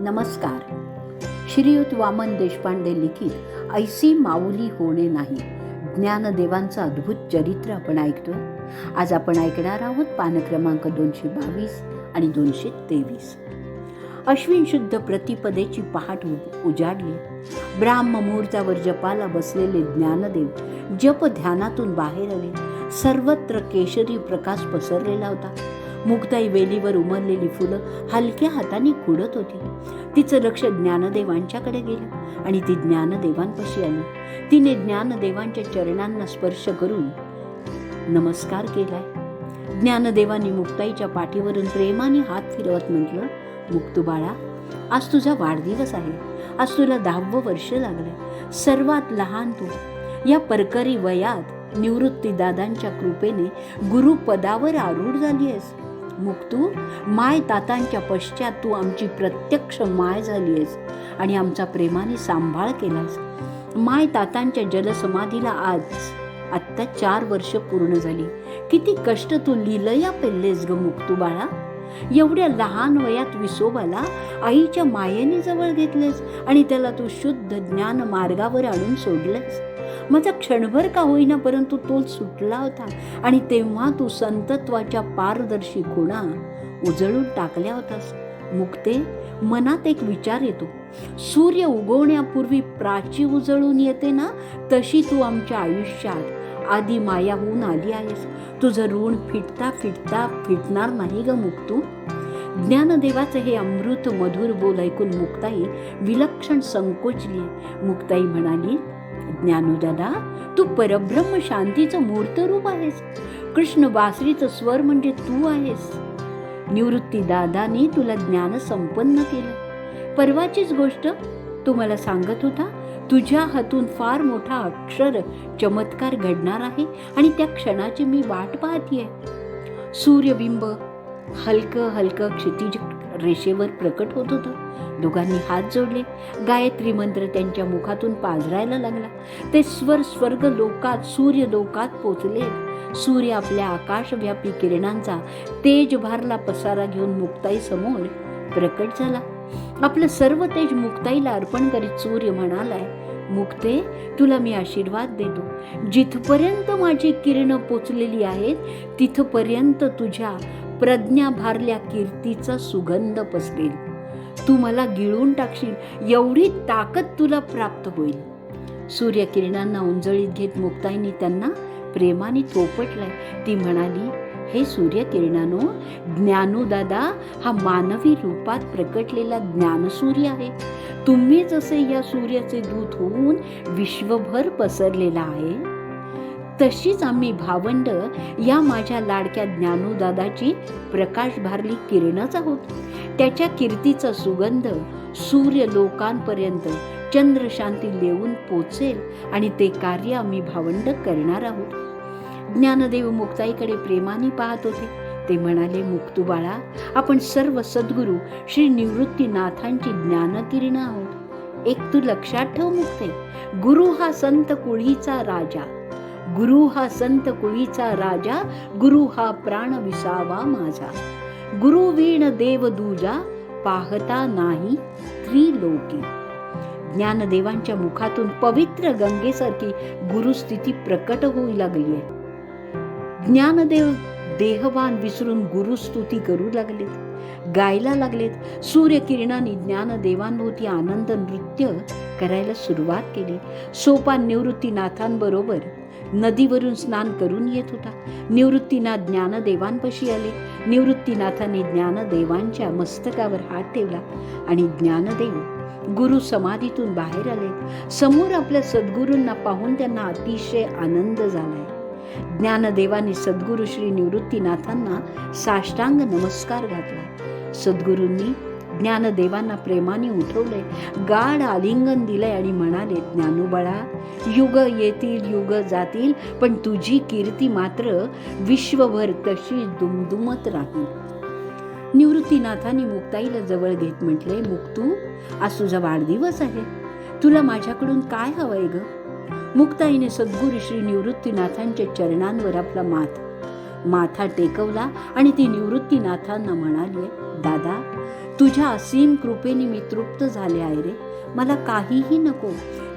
नमस्कार. श्रीयुत वामन देशपांडे लिखित ऐसी माऊली होणे नाही. ज्ञानदेवांचं अद्भुत चरित्र आपण ऐकतोय. आज आपण ऐकणार आहोत पान क्रमांक दोनशे बावीस आणि दोनशे तेवीस. अश्विन शुद्ध प्रतिपदेची पहाट उजाडली. ब्राह्म मुहूर्तावर जपाला बसलेले ज्ञानदेव जप ध्यानातून बाहेर आले. सर्वत्र केशरी प्रकाश पसरलेला होता. मुक्ताई वेलीवर उमरलेली फुलं हलक्या हाताने खुडत होती. तिचं लक्ष ज्ञानदेवांच्याकडे गेलं आणि ती ज्ञानदेवांपाशी आली. तिने ज्ञानदेवांच्या चरणांना स्पर्श करून नमस्कार केलाय. ज्ञानदेवांनी मुक्ताईच्या पाठीवरून प्रेमाने हात फिरवत म्हटलं मुक्तुबाळा आज तुझा वाढदिवस आहे. आज तुला दहावं वर्ष लागलं सर्वात लहान तू. या परकरी वयात निवृत्ती दादांच्या कृपेने गुरुपदावर आरूढ झाली आहेस. मुक्तू माय तातांच्या पश्चात तू आमची प्रत्यक्ष माय झाली आहेस आणि आमचा प्रेमाने सांभाळ केलास. माय तातांच्या जलसमाधीला आज आत्ता चार वर्ष पूर्ण झाली. किती कष्ट तू लिलया पेल्लेस ग मुक्तू बाळा. एवढ्या लहान वयात विसोबाला आईच्या मायेने जवळ घेतलेस आणि त्याला तू शुद्ध ज्ञान मार्गावर आणून सोडलेस. माझा क्षणभर का होईना परंतु तोल सुटला होता आणि तेव्हा तू संतत्वाच्या पारदर्शी खुणा उजळून टाकल्या होतास. मुक्ते मनात एक विचार येतो. सूर्य उगवण्यापूर्वी प्राची उजळून येते ना तशी तू आमच्या आयुष्यात आधी माया होऊन आली आहेस. तुझं ऋण फिटता फिटता फिटणार नाही ग मुक्तू. ज्ञानदेवाचं हे अमृत मधुर बोल ऐकून मुक्ताई विलक्षण संकोचली. मुक्ताई म्हणाली ज्ञानोदादा तू परब्रह्म शांतीचं मूर्त रूप आहेस. कृष्ण बासरीचं स्वर म्हणजे तू आहेस. निवृत्ती दादाने तुला ज्ञान संपन्न केलं. परवाचीच गोष्ट तू मला सांगत होता तुझ्या हातून फार मोठा अक्षर चमत्कार घडणार आहे आणि त्या क्षणाची मी वाट पाहतीये. सूर्यबिंब हलकं हलकं क्षितिज रेषेवर प्रकट होत होतं. दोघांनी हात जोडले. गायत्री मंत्र त्यांच्या मुखातून पाजरायला लागला. ते स्वर स्वर्ग लोकात सूर्य लोकात पोचले. सूर्य आपल्या आकाशव्यापी किरणांचा तेज भारला पसारा घेऊन मुक्ताई समोर प्रकट झाला. आपलं सर्व तेज मुक्ताईला अर्पण करीत सूर्य म्हणालाय मुक्ते तुला मी आशीर्वाद देतो. जिथपर्यंत माझी किरण पोचलेली आहेत तिथपर्यंत तुझ्या प्रज्ञा भारल्या कीर्तीचा सुगंध पसरेल. तू मला गिळून टाकशील एवढी ताकद तुला प्राप्त होईल. सूर्यकिरणांना उंजळीत घेत मुक्ताईनी त्यांना प्रेमाने चोपटलाय. ती म्हणाली हे सूर्यकिरणानो ज्ञानोदादा हा मानवी रूपात प्रकटलेला ज्ञानसूर्य आहे. तुम्ही जसे या सूर्याचे दूत होऊन विश्वभर पसरलेला आहे. तशीच आम्ही भावंड या माझ्या लाडक्या ज्ञानोदादाची प्रकाश भारली किरणच आहोत. त्याच्या कीर्तीचा सुगंध सूर्य लोकांपर्यंत चंद्रशांती लेवून पोचेल आणि ते कार्य आम्ही भावंड करणार आहोत. ज्ञानदेव मुक्ताईकडे प्रेमाने पाहत होते. ते म्हणाले मुक्तू बाळा आपण सर्व सद्गुरू श्री निवृत्तीनाथांची ज्ञानकिरण आहोत. एक तू लक्षात ठेव मुक्ते गुरु हा संत कुळीचा राजा. गुरु हा संत कुळीचा राजा गुरु हा प्राण विसावा माझा. गुरु वीण देव दूजा पाहता नाही त्रिलोकी. ज्ञानदेवांच्या मुखातून पवित्र गंगेसारखी गुरुस्थिती प्रकट होऊ लागली आहे. ज्ञानदेव देहवान विसरून गुरुस्तुती करू लागलेत गायला लागलेत. सूर्यकिरणाने ज्ञानदेवांभोवती आनंद नृत्य करायला सुरुवात केली. सोपान निवृत्तीनाथांबरोबर नदीवरून स्नान करून येत होता. निवृत्तीनाथ ज्ञानदेवांपाशी आले. निवृत्तीनाथाने ज्ञानदेवांच्या मस्तकावर हात ठेवला आणि ज्ञानदेव गुरु समाधीतून बाहेर आले. समोर आपल्या सद्गुरूंना पाहून त्यांना अतिशय आनंद झालाय. ज्ञानदेवाने सद्गुरू श्री निवृत्तीनाथांना साष्टांग नमस्कार घातला. सद्गुरूंनी ज्ञानदेवांना प्रेमाने उठवले गाढ आलिंगन दिलंय आणि म्हणाले ज्ञानोबळा युग येतील युग जातील पण तुझी कीर्ती मात्र विश्वभर तशी दुमदुमत राहील. निवृत्तीनाथांनी मुक्ताईला जवळ घेत म्हटले मुक्तू आज तुझा वाढदिवस आहे. तुला माझ्याकडून काय हवंय ग? मुक्ताईने सद्गुरू श्री निवृत्तीनाथांच्या चरणांवर आपला माथ माथा टेकवला आणि ती निवृत्तीनाथांना म्हणाली दादा तुझ्या असीम कृपेने मी तृप्त झाले आहे रे. मला काहीही नको.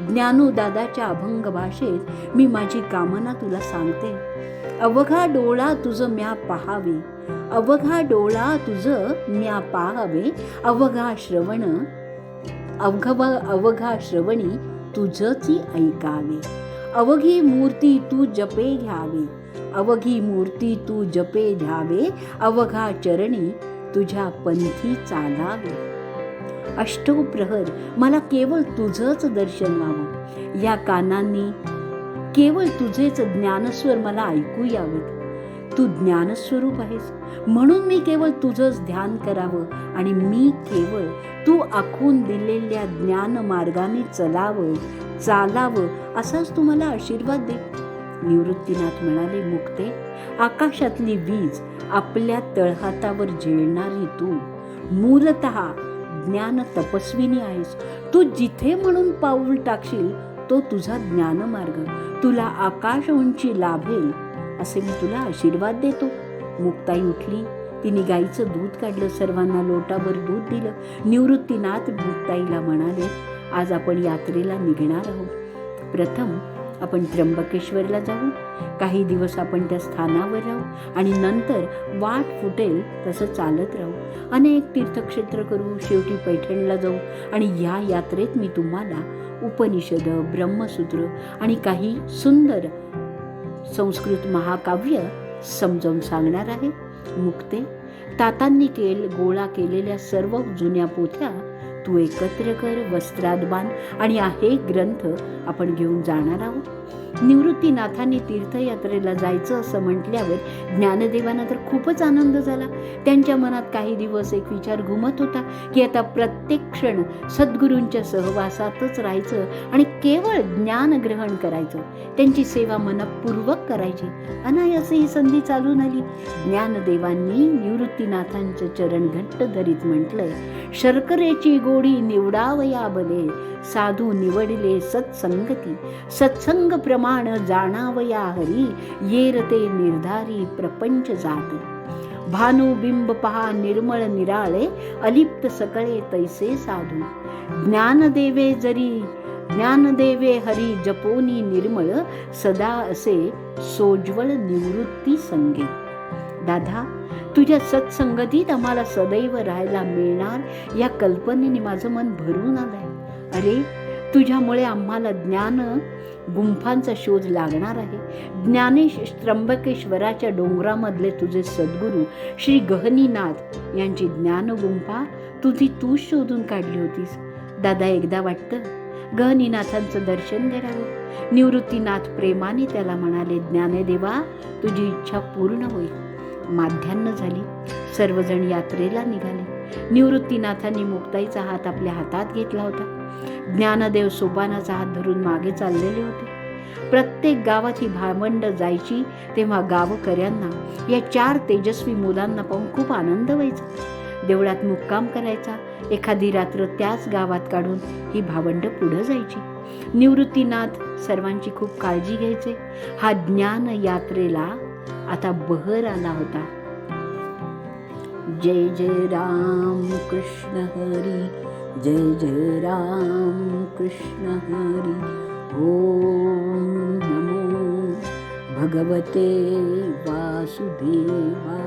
ज्ञानू दादाच्या अभंग भाषेत मी माझी कामना तुला सांगते. अवघा डोळा तुझं म्या पहावे. अवघा डोळा तुझं म्या पाहावे. अवघा श्रवण अवघव अवघा श्रवणी तुझची ऐकावे. अवघी मूर्ती तू जपे घ्यावे. अवघी मूर्ती तू जपे घ्यावे. अवघा चरणी तुझ्या पंथी चालावे. अष्टप्रहर मला केवळ तुझंच दर्शन व्हावं. या कानांनी केवळ तुझेच ज्ञानस्वर मला ऐकू यावेत. तू ज्ञानस्वरूप आहेस. म्हणून मी केवळ तुझंच ध्यान करावं आणि मी केवळ तू आखून दिलेल्या ज्ञान मार्गाने चलावं चालावं असाच तू मला आशीर्वाद दे निवृत्तीनाथ म्हणाले मुक्ते आकाशातली वीज आपल्या तळहातावर झेलणारी तू. मूलत ज्ञान तपस्विनी आहेस. तू जिथे म्हणून पाऊल टाकशील तो तुझा ज्ञानमार्ग. तुला आकाश उंची लाभेल असे मी तुला आशीर्वाद देतो. मुक्ताई उठली. तिने गाईचं दूध काढलं. सर्वांना लोटाभर दूध दिलं. निवृत्तीनाथ मुक्ताईला म्हणाले आज आपण यात्रेला निघणार आहोत. प्रथम आपण त्र्यंबकेश्वरला जाऊ. काही दिवस आपण त्या स्थानावर राहू आणि नंतर वाट फुटेल तसं चालत राहू. अनेक तीर्थक्षेत्र करू. शेवटी पैठणला जाऊ आणि या यात्रेत मी तुम्हाला उपनिषद ब्रह्मसूत्र आणि काही सुंदर संस्कृत महाकाव्य समजावून सांगणार आहे. मुक्ते तातांनी केल गोळा केलेल्या सर्व जुन्या पोथ्या तू एकत्र कर वस्त्रात बांध आणि हे ग्रंथ आपण घेऊन जाणार आहोत. निवृत्तीनाथांनी तीर्थयात्रेला जायचं असं म्हटल्यावर ज्ञानदेवांना तर खूपच आनंद झाला. त्यांच्या मनात काही दिवस एक विचार घुमत होता की आता प्रत्येक क्षण सद्गुरूंच्या सहवासातच राहायचं आणि केवळ ज्ञान ग्रहण करायचं. त्यांची सेवा मनपूर्वक करायची. अनायासे ही संधी चालून आली. ज्ञानदेवांनी निवृत्तीनाथांचं चरण घट्ट धरीत म्हटलंय शर्करेची गोडी निवडावया बले साधू निवडले सत्संगती. सत्संग प्रमाण जाणावया हरी येरते निर्धारी प्रपंच जात. भानुबिंब पहा निर्मळ निराळे अलिप्त सकळे तैसे साधू. ज्ञानदेवे जरी ज्ञानदेवे हरी जपोनी निर्मळ सदा असे सोज्वळ निवृत्ती संगे. दादा तुझ्या सत्संगतीत आम्हाला सदैव राहायला मिळणार या कल्पनेने माझं मन भरून आलंय. अरे तुझ्यामुळे आम्हाला ज्ञान गुंफांचा शोध लागणार आहे. ज्ञानेश त्र्यंबकेश्वराच्या डोंगरामधले तुझे सद्गुरू श्री गहनीनाथ यांची ज्ञानगुंफा तुझी तू शोधून काढली होतीस. दादा एकदा वाटतं? गहनीनाथांचं दर्शन करावं निवृत्तीनाथ प्रेमाने त्याला म्हणाले ज्ञानदेवा तुझी इच्छा पूर्ण होईल. माध्यान्ह झाली. सर्वजण यात्रेला निघाले. निवृत्तीनाथांनी मुक्ताईचा हात आपल्या हातात घेतला होता. ज्ञानदेव सोपानाचा हात धरून मागे चाललेले होते. प्रत्येक गावात ही भावंड जायची तेव्हा गावकऱ्यांना या चार तेजस्वी मुलांना पाहून खूप आनंद व्हायचा. देवळात मुक्काम करायचा एखादी रात्र त्याच गावात काढून ही भावंड पुढं जायची. निवृत्तीनाथ सर्वांची खूप काळजी घ्यायचे. हा ज्ञान यात्रेला आता बहर आला होता. जय जय राम कृष्ण हरी. जय जय राम कृष्ण हरी ओम नमो भगवते वासुदेवा